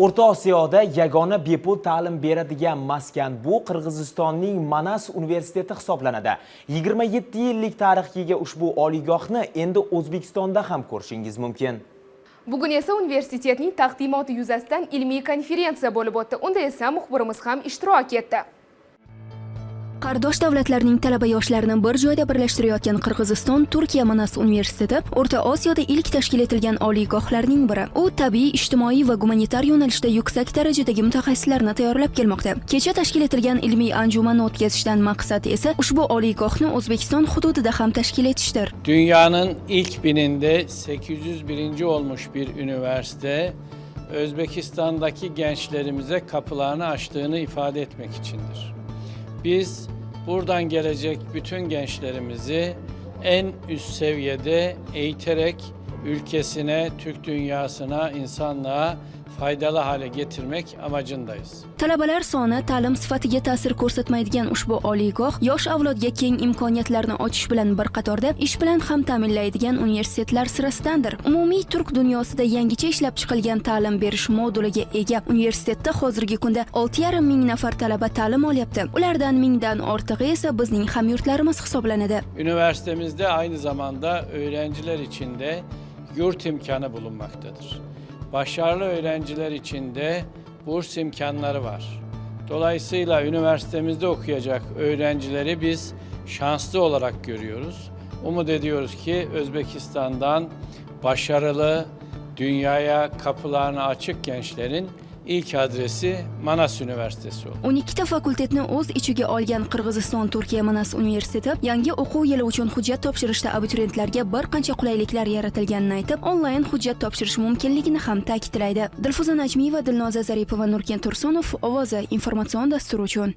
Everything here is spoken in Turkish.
O'rta Osiyoda yagona bepul ta'lim beradigan maskan bu Qirg'izistonning Manas universiteti hisoblanadi. 27 yillik tarixga ega ushbu oliygohni endi O'zbekistonda ham ko'rishingiz mumkin. Bugun esa universitetning taqdimoti yuzasidan ilmiy konferensiya bo'lib o'tdi. Unda esa muxbirimiz ham ishtirok etdi. Qardosh davlatlarning talaba yoshlarini bir joyda birlashtirayotgan Qirg'iziston Turkiya Manas universiteti O'rta Osiyoda ilk tashkil etilgan oliygohlarning biri. U tabiiy, ijtimoiy va gumanitar yo'nalishda yuksak darajadagi mutaxassislarni tayyorlab kelmoqda. Kecha tashkil etilgan ilmiy anjumanni o'tkazishdan maqsad esa ushbu oliygohni O'zbekiston hududida ham tashkil etishdir. Dünyanın ilk bininde 801. olmuş bir üniversite Özbekistan'daki gençlerimize kapılarını açtığını ifade etmek içindir. Biz buradan gelecek bütün gençlerimizi en üst seviyede eğiterek ülkesine, Türk dünyasına, insanlığa faydalı hale getirmek amacındayız. Talabalar soni ta'lim sifatiga ta'sir ko'rsatmaydigan ushbu oliygoh yosh avlodga keng imkoniyatlarni ochish bilan bir qatorda ish bilan ham ta'minlaydigan universitetlar sirasidandir. Umumiy turk dunyosida yangicha ishlab chiqilgan ta'lim berish moduliga ega universitetda hozirgi kunda 6,5 ming nafar talaba ta'lim olyapti. Ulardan mingdan ortig'i esa bizning hamyurtlarimiz hisoblanadi. Üniversitemizde aynı zamanda öğrenciler için de yurt imkanı bulunmaktadır. Başarılı öğrenciler için de burs imkanları var. Dolayısıyla üniversitemizde okuyacak öğrencileri biz şanslı olarak görüyoruz. Umut ediyoruz ki Özbekistan'dan başarılı, dünyaya kapılarını açık gençlerin ilk adresi Manas Üniversitesi oldu. 12 ta fakultetni o'z ichiga olgan Qirg'iziston Turkiya Manas universiteti yangi o'quv yili uchun hujjat topshirishda abituriyentlarga bir qancha qulayliklar yaratilganini aytib, onlayn hujjat topshirish mumkinligini ham ta'kidlaydi. Dilfuza Najmiyeva, Dilnoza Zaripova, Nurken Tursunov, Ovoza informatsion dasturi uchun.